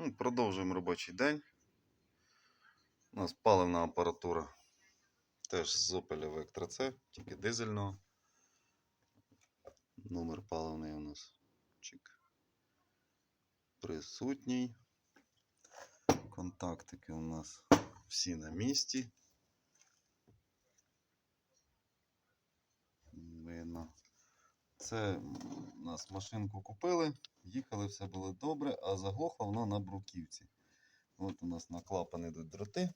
Ну, продовжуємо робочий день. У нас паливна апаратура. Теж з Opel Vectra C, тільки дизельного. Номер паливний у нас чик. Присутній. Контактики у нас всі на місці. Видно. Це у нас машинку купили, їхали, все було добре, а заглохло воно на бруківці. От у нас на клапан йдуть дроти.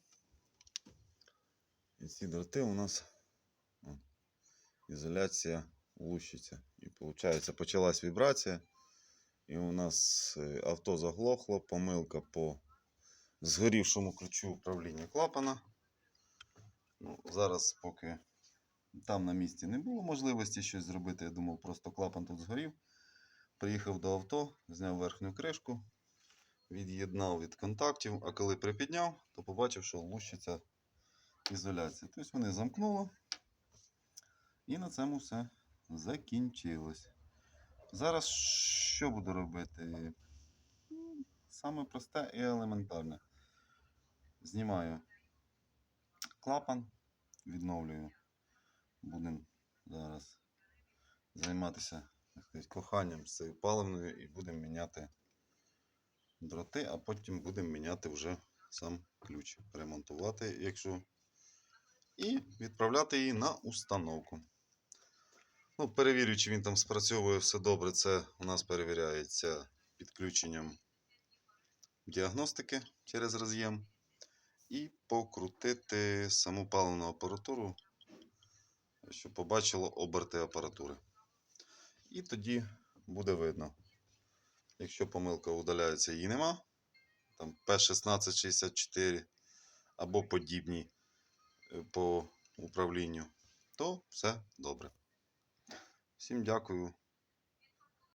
І ці дроти у нас ізоляція лущиться. І виходить, почалась вібрація. І у нас е, авто заглохло, помилка по згорівшому ключу управління клапана. Ну, зараз, поки там на місці не було можливості щось зробити, я думав, просто клапан тут згорів. Приїхав до авто, зняв верхню кришку, від'єднав від контактів, а коли припідняв, то побачив, що лущиться ізоляція. Тобто вони замкнуло. І на цьому все закінчилось. Зараз що буду робити? Ну, Саме просте і елементарне. Знімаю клапан, відновлюю. Будемо зараз займатися сказати, коханням з цією паливною і будемо міняти дроти, а потім будемо міняти вже сам ключ, ремонтувати, якщо. І відправляти її на установку. Ну, перевірю, чи він там спрацьовує все добре. Це у нас перевіряється підключенням діагностики через роз'єм. І покрутити саму паливну апаратуру, щоб побачило оберти апаратури. І тоді буде видно. Якщо помилка удаляється, її нема. Там P1664 або подібні е, по управлінню, то все добре. Всім дякую